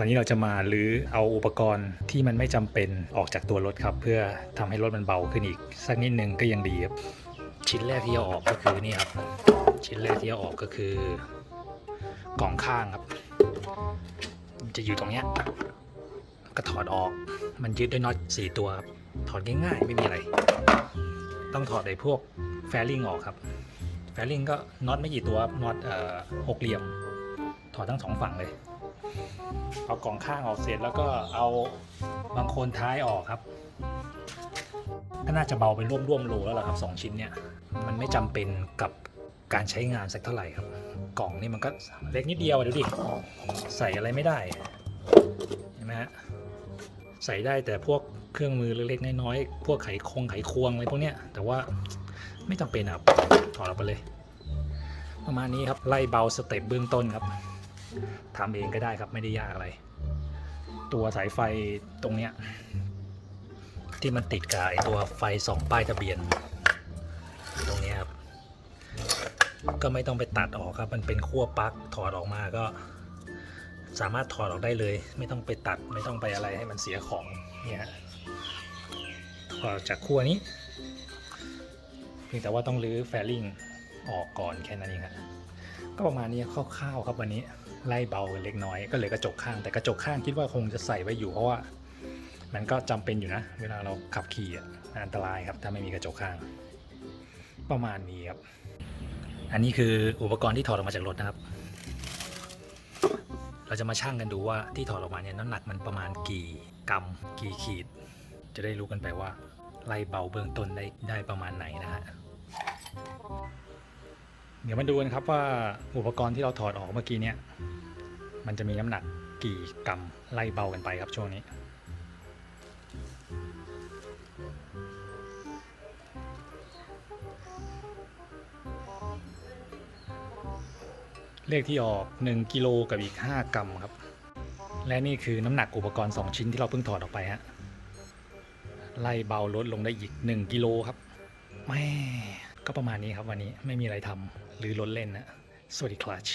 ตอนนี้เราจะมาลื้อเอาอุปกรณ์ที่มันไม่จำเป็นออกจากตัวรถครับ เพื่อทำให้รถมันเบาขึ้นอีก สักนิดนึงก็ยังดีครับ ชิ้นแรกที่เอาออกก็คือนี่ครับ ชิ้นแรกที่เอาออกก็คือกล่องข้างครับ จะอยู่ตรงเนี้ยก็ถอดออก มันยึดด้วยน็อตสี่ตัวครับถอดง่ายๆ ไม่มีอะไร ต้องถอดไอ้พวกแฟริงออกครับ แฟริงก็น็อตไม่กี่ตัวน็อตเอ่อหกเหลี่ยม ถอดทั้งสองฝั่งเลย เอากล่องข้างออกเสร็จแล้วก็เอาบางคนท้ายออกครับก็น่าจะเบาไปร่วมร่วมๆโลแล้วล่ะครับสองชิ้นเนี่ยมันไม่จำเป็นกับการใช้งานสักเท่าไหร่ครับ กล่องนี่มันก็เล็กนิดเดียวดูดิใส่อะไรไม่ได้เห็นไหมฮะใส่ได้แต่พวกเครื่องมือเล็กๆน้อยๆพวกไขคงไขควงอะไรพวกเนี้ยแต่ว่าไม่จำเป็นครับถอดออกไปเลย ประมาณนี้ครับไล่เบาสเต็ปเบื้องต้นครับ ทำเองก็ได้ครับไม่ได้ยากอะไร ตัวสายไฟตรงเนี้ยที่มันติดกับไอตัวไฟสองป้ายทะเบียน ตรงนี้ครับ ก็ไม่ต้องไปตัดออกครับ มันเป็นขั้วปลั๊กถอดออกมาก็ สามารถถอดออกได้เลย ไม่ต้องไปตัดไม่ต้องไปอะไรให้มันเสียของเนี่ยฮะถอดจากขั้วนี้เพียงแต่ว่าต้องรื้อแฟลิงออกก่อนแค่นั้นเองครับก็ประมาณนี้คร่าวๆครับวันนี้ ไล่เบากันเล็กน้อย ก็เหลือกระจกข้างแต่กระจกข้างคิดว่าคงจะใส่ไว้อยู่เพราะว่า มันก็จำเป็นอยู่นะ เวลาเราขับขี่อันอันตรายครับถ้าไม่มีกระจกข้าง ประมาณนี้ครับ อันนี้คืออุปกรณ์ที่ถอดออกมาจากรถนะครับ เราจะมาชั่งกันดูว่าที่ถอดออกมาเนี่ยน้ำหนักมันประมาณกี่กรัมกี่ขีด จะได้รู้กันไปว่าไล่เบาเบื้องต้นได้ได้ประมาณไหนนะฮะ เดี๋ยวมาดูกันครับว่าอุปกรณ์ที่เราถอดออกเมื่อกี้เนี่ยมันจะมีน้ำหนักกี่กรัมไล่เบากันไปครับช่วงนี้เลขที่ออก 1กิโลกับอีก 5 กรัมครับ และนี่คือน้ำหนักอุปกรณ์ 2 ชิ้นที่เราเพิ่งถอดออกไปฮะ ไล่เบาลดลงได้อีก 1 กิโลครับ แม่ ก็ประมาณนี้ครับวันนี้ไม่มีอะไรทำ หรือลดเล่นนะสวัสดีคลัช